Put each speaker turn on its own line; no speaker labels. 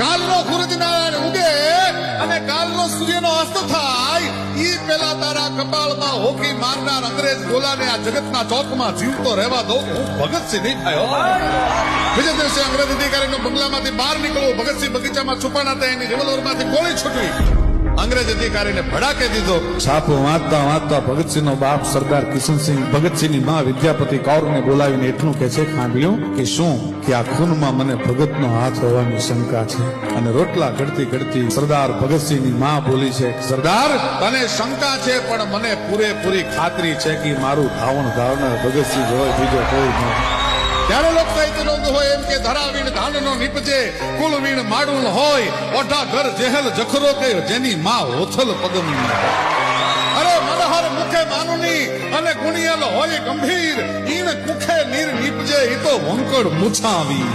કાલનો સૂરજનારાયણ ઉગે અને કાલનો સૂર્યનો અસ્ત થાય, ઈ પેલા તારા કપાળમાં હોકી મારનાર અંગ્રેજ ગોલાને આ જગતના ચોકમાં જીવતો રહેવા દો. હું ભગતસિંહ નહીં થયો બીજા દિવસે અંગ્રેજ અધિકારીનો બંગલામાંથી બહાર નીકળવું, ભગતસિંહ બગીચામાં છુપાણા હતા એની રિવોલ્વરમાંથી ગોળી છૂટવી. અંગ્રેજ અધિકારીને ભડાકે દીધો.
છાપો વાંચતા વાંચતા ભગતસિંહનો બાપ સરદાર કિશનસિંહ ભગતસિંહની માં વિદ્યાપતિ કૌરને બોલાવીને એટલું કે છે ખાંડ્યું કે શું? કે આ ખૂનમાં મને ભગતનો હાથ હોવાની શંકા છે. અને રોટલા ઘડતી ઘડતી સરદાર ભગતસિંહની માં બોલી છે, સરદાર,
તને શંકા છે, પણ મને પૂરેપૂરી
ખાતરી છે કે મારું ધાવણ ધાવનાર ભગતસિંહ હોય બીજો કોઈ નહીં
ત્યારે લોક નોંધ હોય એમ કે ધરાવીણ ધાનનો નીપજે કુલ વીણ માડુલ હોય ઓઢા ઘર જેહલ જખરો કે જેની માં હોથલ પગમની. અરે મનહર મુખે માનુની અને ગુણિયલ હોય ગંભીર, ઈન કુખે નીર નીપજે ઈ તો વંકડ મુછાવી.